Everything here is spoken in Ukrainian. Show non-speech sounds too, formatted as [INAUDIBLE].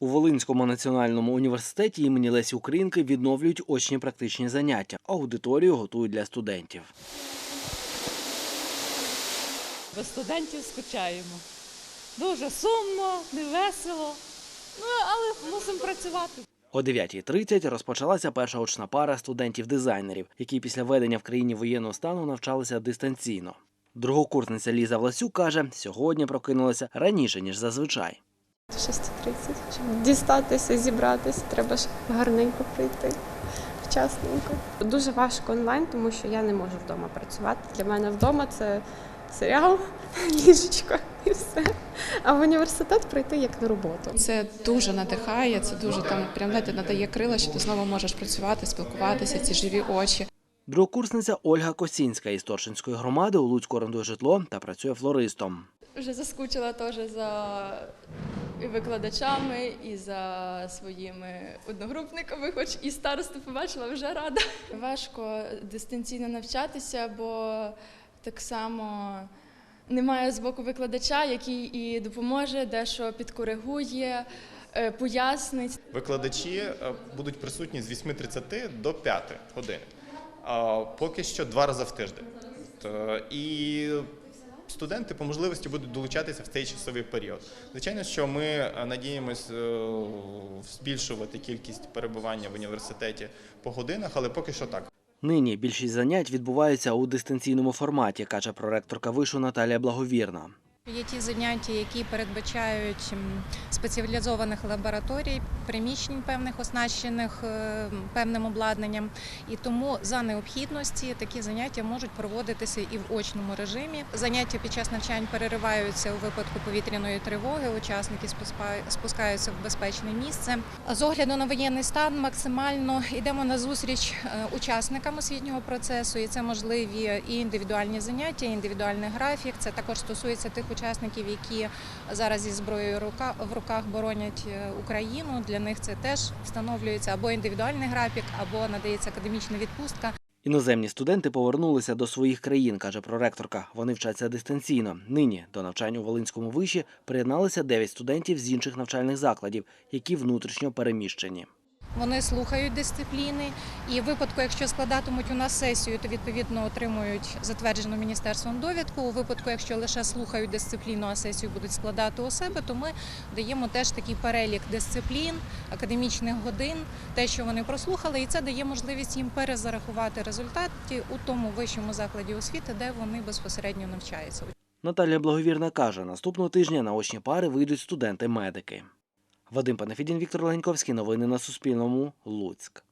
У Волинському національному університеті імені Лесі Українки відновлюють очні практичні заняття. Аудиторію готують для студентів. Без студентів скучаємо. Дуже сумно, невесело. Ну, але мусимо працювати. О 9.30 розпочалася перша очна пара студентів-дизайнерів, які після введення в країні воєнного стану навчалися дистанційно. Другокурсниця Ліза Власюк каже, сьогодні прокинулася раніше, ніж зазвичай. 6.30. Щоб дістатися, зібратися, треба ж гарненько прийти. Вчасненько. Дуже важко онлайн, тому що я не можу вдома працювати. Для мене вдома це серіал, [LAUGHS] ліжечко і все. А в університет прийти як на роботу. Це дуже надихає, це дуже там прям знаєте, надає крила, що ти знову можеш працювати, спілкуватися, ці живі очі. Другокурсниця Ольга Косінська із Торчинської громади у Луцьку орендує житло та працює флористом. Вже заскучила теж за і викладачами, і за своїми одногрупниками, хоч і старосту побачила, вже рада. Важко дистанційно навчатися, бо так само немає з боку викладача, який і допоможе, дещо підкоригує, е, пояснить. Викладачі е, будуть присутні з 8.30 до 5 години. А, Поки що два рази в тиждень. І студенти по можливості будуть долучатися в цей часовий період. Звичайно, що ми е, надіємось е, збільшувати кількість перебування в університеті по годинах, але поки що так. Нині більшість занять відбуваються у дистанційному форматі, каже проректорка вишу Наталія Благовірна. Є ті заняття, які передбачають спеціалізованих лабораторій, приміщень певних оснащених е, певним обладнанням, і тому за необхідності такі заняття можуть проводитися і в очному режимі. Заняття під час навчань перериваються у випадку повітряної тривоги. Учасники спускаються в безпечне місце. З огляду на воєнний стан максимально йдемо на зустріч е, учасникам освітнього процесу, і це можливі і індивідуальні заняття, і індивідуальний графік. Це також стосується тих учасників, які зараз зі зброєю в руках боронять е, Україну. Для них це теж встановлюється або індивідуальний графік, або надається академічна відпустка. Іноземні студенти повернулися до своїх країн, каже проректорка. Вони вчаться дистанційно. Нині до навчання у Волинському виші приєдналися 9 студентів з інших навчальних закладів, які внутрішньо переміщені. Вони слухають дисципліни, і в випадку, якщо складатимуть у нас сесію, то відповідно отримують затверджену міністерством довідку. У випадку, якщо лише слухають дисципліну, а сесію будуть складати у себе, то ми даємо теж такий перелік дисциплін, академічних годин, те, що вони прослухали, і це дає можливість їм перезарахувати результати у тому вищому закладі освіти, де вони безпосередньо навчаються. Наталія Благовірна каже, наступного тижня на очні пари вийдуть студенти-медики. Вадим Панафідін, Віктор Леньковський. Новини на Суспільному. Луцьк.